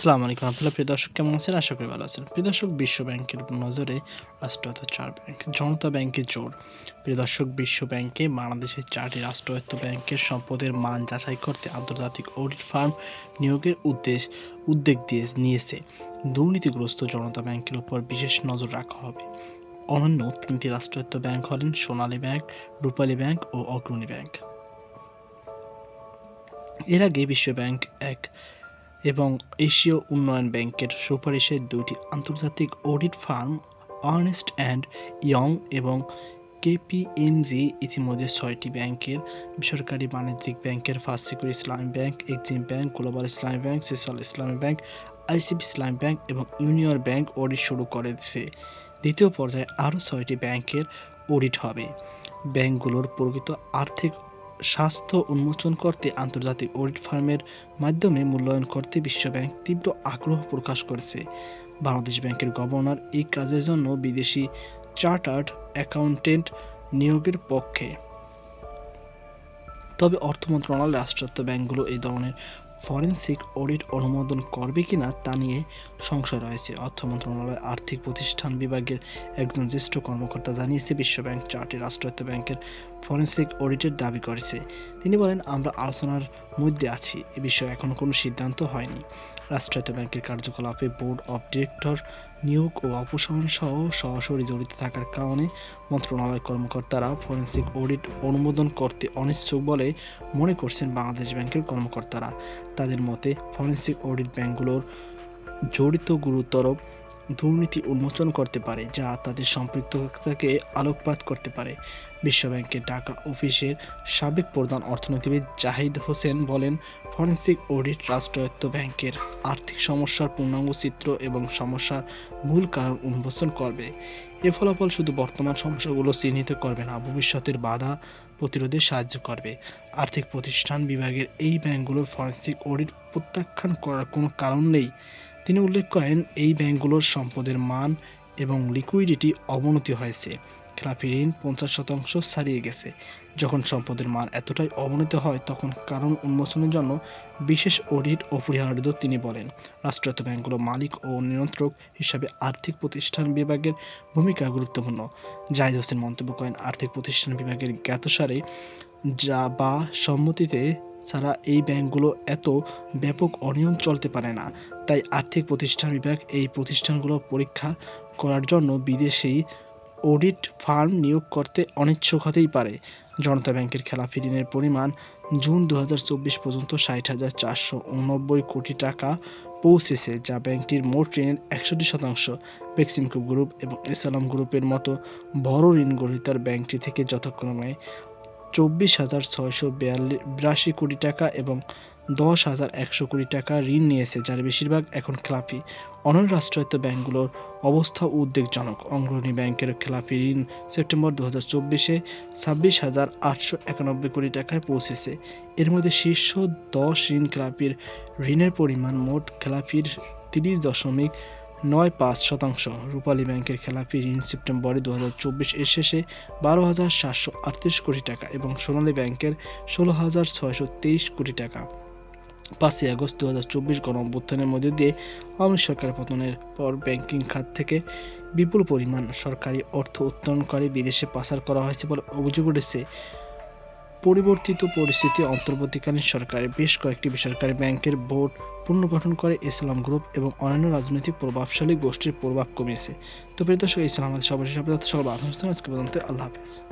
আসসালামু আলাইকুম আব্দুল্লাহ প্রিয় দর্শক, কেমন আছেন? আশা করি ভালো আছেন। প্রিয় দর্শক, বিশ্ব ব্যাংকের নজরে রাষ্ট্রায়ত্ত চার ব্যাংক, জনতা ব্যাংকের জোর। প্রিয় দর্শক, বিশ্ব ব্যাংকে বাংলাদেশের চারটি রাষ্ট্রায়ত্ত ব্যাংকের সম্পদের মান যাচাই করতে আন্তর্জাতিক অডিট ফার্ম নিয়োগের উদ্দেশ্য উদ্যোগ দিয়ে নিয়েছে। দুর্নীতিগ্রস্ত জনতা ব্যাংকের উপর বিশেষ নজর রাখা হবে। অনন্য তিনটি রাষ্ট্রায়ত্ত ব্যাংক হলেন সোনালী ব্যাংক, রূপালী ব্যাংক ও অগ্রণী ব্যাংক। এর আগে বিশ্ব ব্যাংক এক এবং এশীয় উন্নয়ন ব্যাংকের সুপারিশে দুটি আন্তর্জাতিক audit firm Ernst and Young এবং কেপিএমজি ইতিমধ্যে ছয়টি ব্যাংকের বেসরকারি বাণিজ্যিক ব্যাংকের First Secure Islami Bank, Exim Bank, Global Islami Bank, Social Islami Bank, ICB Islami Bank এবং ইউনিয়ন ব্যাংক অডিট শুরু করেছে। দ্বিতীয় পর্যায়ে আরও ছয়টি ব্যাংকের অডিট হবে। ব্যাংকগুলোর প্রকৃত আর্থিক স্বাস্থ্য উন্মোচন করতে আন্তর্জাতিক অডিট ফার্মের মাধ্যমে মূল্যায়ন করতে বিশ্বব্যাংক তীব্র আগ্রহ প্রকাশ করেছে। বাংলাদেশ ব্যাংকের গভর্নর এই কাজের জন্য বিদেশি চার্টার্ড অ্যাকাউন্টেন্ট নিয়োগের পক্ষে। তবে অর্থ মন্ত্রণালয়, রাষ্ট্রায়ত্ত ব্যাংকগুলো এই ধরনের ফরেনসিক অডিট অনুমোদন করবে কিনা তা নিয়ে সংশয় রয়েছে। অর্থ মন্ত্রণালয়ের আর্থিক প্রতিষ্ঠান বিভাগের একজন জ্যেষ্ঠ কর্মকর্তা জানিয়েছে বিশ্বব্যাংক চারটি রাষ্ট্রায়ত্ত ব্যাংকের ফরেনসিক অডিটের দাবি করেছে। তিনি বলেন, আমরা আলোচনার মধ্যে আছি। এ বিষয়ে এখনও কোনো সিদ্ধান্ত হয়নি। রাষ্ট্রায়ত্ত ব্যাংকের কার্যকলাপে বোর্ড অফ ডিরেক্টর নিয়োগ ও অপসারণ সহ সরাসরি জড়িত থাকার কারণে মন্ত্রণালয়ের কর্মকর্তারা ফরেন্সিক অডিট অনুমোদন করতে অনিচ্ছুক বলে মনে করছেন বাংলাদেশ ব্যাংকের কর্মকর্তারা। তাদের মতে, ফরেন্সিক অডিট ব্যাংকগুলোর জড়িত গুরুতর দুর্নীতি উন্মোচন করতে পারে, যা তাদের সম্পৃক্ততাকে আলোকপাত করতে পারে। বিশ্বব্যাংকের ঢাকা অফিসের সাবেক প্রধান অর্থনীতিবিদ জাহিদ হোসেন বলেন, ফরেন্সিক অডিট রাষ্ট্রায়ত্ত ব্যাংকের আর্থিক সমস্যার পূর্ণাঙ্গ চিত্র এবং সমস্যার মূল কারণ উন্মোচন করবে। এ ফলাফল শুধু বর্তমান সমস্যাগুলো চিহ্নিত করবে না, ভবিষ্যতের বাধা প্রতিরোধে সাহায্য করবে। আর্থিক প্রতিষ্ঠান বিভাগের এই ব্যাংকগুলোর ফরেন্সিক অডিট প্রত্যাখ্যান করার কোনো কারণ নেই। তিনি উল্লেখ করেন, এই ব্যাংকগুলোর সম্পদের মান এবং লিকুইডিটি অবনতি হয়েছে। খেলাপি ঋণ পঞ্চাশ শতাংশ ছাড়িয়ে গেছে। যখন সম্পদের মান এতটাই অবনতি হয়, তখন কারণ উন্মোচনের জন্য বিশেষ অডিট অপরিহার্য তিনি বলেন, রাষ্ট্রায়ত্ত ব্যাংকগুলো মালিক ও নিয়ন্ত্রক হিসাবে আর্থিক প্রতিষ্ঠান বিভাগের ভূমিকা গুরুত্বপূর্ণ। জাহিদ হোসেন মন্তব্য করেন, আর্থিক প্রতিষ্ঠান বিভাগের জ্ঞাতসারে যা বা সম্মতিতে ছাড়া এই ব্যাংকগুলো এত ব্যাপক অনিয়ম চলতে পারে না। তাই আর্থিক প্রতিষ্ঠান বিভাগ এই প্রতিষ্ঠানগুলো পরীক্ষা করার জন্য বিদেশি অডিট ফার্ম নিয়োগ করতে অনিচ্ছুক হতেই পারে। জনতা ব্যাংকের খেলাফি ঋণের পরিমাণ জুন দু হাজার চব্বিশ পর্যন্ত ষাট হাজার চারশো উননব্বই কোটি টাকা পৌঁছেছে, যা ব্যাংকটির মোট ঋণের একষট্টি শতাংশ। বেক্সিমকো গ্রুপ এবং ইসলাম গ্রুপের মতো বড় ঋণ গ্রহীতার ব্যাংকটি থেকে যথাক্রমে চব্বিশ হাজার ছয়শো বিরাশি কোটি টাকা এবং দশ হাজার একশো কোটি টাকা ঋণ নিয়েছে, যার বেশিরভাগ এখন খেলাপি। অন্য রাষ্ট্রায়ত্ত ব্যাংকগুলোর অবস্থা উদ্বেগজনক। অগ্রণী ব্যাংকের খেলাপি ঋণ সেপ্টেম্বর দু হাজার চব্বিশে ছাব্বিশ হাজার আটশো একানব্বই কোটি টাকায় পৌঁছেছে। এর মধ্যে শীর্ষ দশ ঋণ খেলাপির ঋণের পরিমাণ মোট খেলাপির তিরিশ দশমিক নয় পাঁচ শতাংশ। রূপালী ব্যাংকের খেলাপি ঋণ সেপ্টেম্বরে দু হাজার চব্বিশ এর শেষে বারো হাজার সাতশো আটত্রিশ কোটি টাকা এবং সোনালী ব্যাংকের ষোলো হাজার ছয়শো তেইশ কোটি টাকা। পাঁচই আগস্ট দু হাজার চব্বিশ গণ অভ্যুত্থানের মধ্যে দিয়ে আওয়ামী সরকার পতনের পর ব্যাংকিং খাত থেকে বিপুল পরিমাণ সরকারি অর্থ উত্তোলন করে বিদেশে পাচার করা হয়েছে বলে অভিযোগ উঠেছে। পরিবর্তিত পরিস্থিতি অন্তর্বর্তীকালীন সরকারের বেশ কয়েকটি বেসরকারি ব্যাংকের বোর্ড পুনর্গঠন করে ইসলাম গ্রুপ এবং অন্যান্য রাজনৈতিক প্রভাবশালী গোষ্ঠীর প্রভাব কমিয়েছে। তো প্রিয় দর্শক ইসলাম আমাদের আপনাদের সকল আজকে পর্যন্ত। আল্লাহ হাফেজ।